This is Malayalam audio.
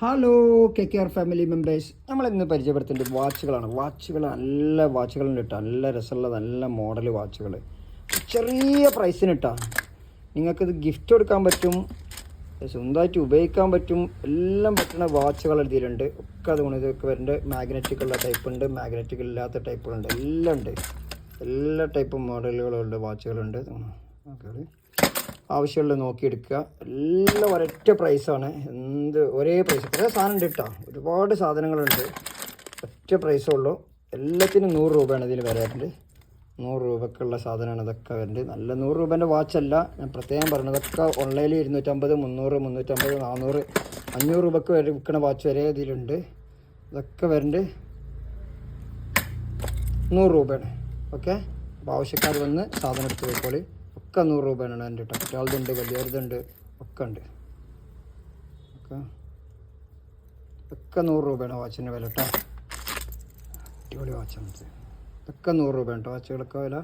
Hello K K R family members നമ്മൾ ഇന്ന് പരിചയപ്പെടുത്തേണ്ടത് വാച്ചുകളാണ് വാച്ചുകൾ നല്ല വാച്ചുകളുണ്ട് കേട്ടോ. നല്ല രസമുള്ള നല്ല മോഡൽ വാച്ചുകൾ ചെറിയ പ്രൈസിന് കേട്ടോ നിങ്ങൾക്കിത് ഗിഫ്റ്റ് കൊടുക്കാൻ പറ്റും സ്വന്തമായിട്ട് ഉപയോഗിക്കാൻ പറ്റും എല്ലാം പറ്റുന്ന വാച്ചുകൾ ഇതിലുണ്ട്. ഒക്കെ അതുകൊണ്ട് ഇതൊക്കെ വരുന്നുണ്ട്. മാഗ്നറ്റിക് ഉള്ള ടൈപ്പ് ഉണ്ട് മാഗ്നറ്റിക് ഇല്ലാത്ത ടൈപ്പുകളുണ്ട് എല്ലാം ഉണ്ട്. എല്ലാ ടൈപ്പ് മോഡലുകളുണ്ട് വാച്ചുകളുണ്ട് ആവശ്യമുള്ളത് നോക്കിയെടുക്കുക എല്ലാം ഒരൊറ്റ പ്രൈസാണ് എന്ത് ഒരേ പ്രൈസ് കുറേ സാധനം ഉണ്ട് കേട്ടോ. ഒരുപാട് സാധനങ്ങളുണ്ട്. ഒറ്റ പ്രൈസേ ഉള്ളൂ. എല്ലാത്തിനും നൂറ് രൂപയാണ് ഇതിൽ വരാറുണ്ട് നൂറ് രൂപക്കുള്ള സാധനമാണ് ഇതൊക്കെ വരുന്നത്. നല്ല നൂറ് രൂപേന്റെ വാച്ചല്ല ഞാൻ പ്രത്യേകം പറഞ്ഞത് ഇതൊക്കെ ഓൺലൈനിൽ ഇരുന്നൂറ്റമ്പത് മുന്നൂറ് മുന്നൂറ്റമ്പത് നാനൂറ് അഞ്ഞൂറ് രൂപക്ക് വരെ വിൽക്കുന്ന വാച്ച് വരെ ഇതിലുണ്ട്. ഇതൊക്കെ വരുന്നുണ്ട് നൂറ് രൂപയാണ്. ഓക്കെ? അപ്പോൾ ആവശ്യക്കാർ വന്ന് സാധനം എടുത്ത് പോയിക്കോളി. ഒക്കെ നൂറ് രൂപയാണ് എന്റെ കുട്ടികളുടെ വലിയവരുതുണ്ട് ഒക്കെ ഉണ്ട്. ഒക്കെ. ഒക്കെ നൂറ് രൂപയാണ് വാച്ചിന്റെ വില കേട്ടോ. അടിപൊളി വാച്ചാണ് ഇത് ഇതൊക്കെ നൂറ് രൂപയാണ് കേട്ടോ വാച്ചുകളൊക്കെ വില.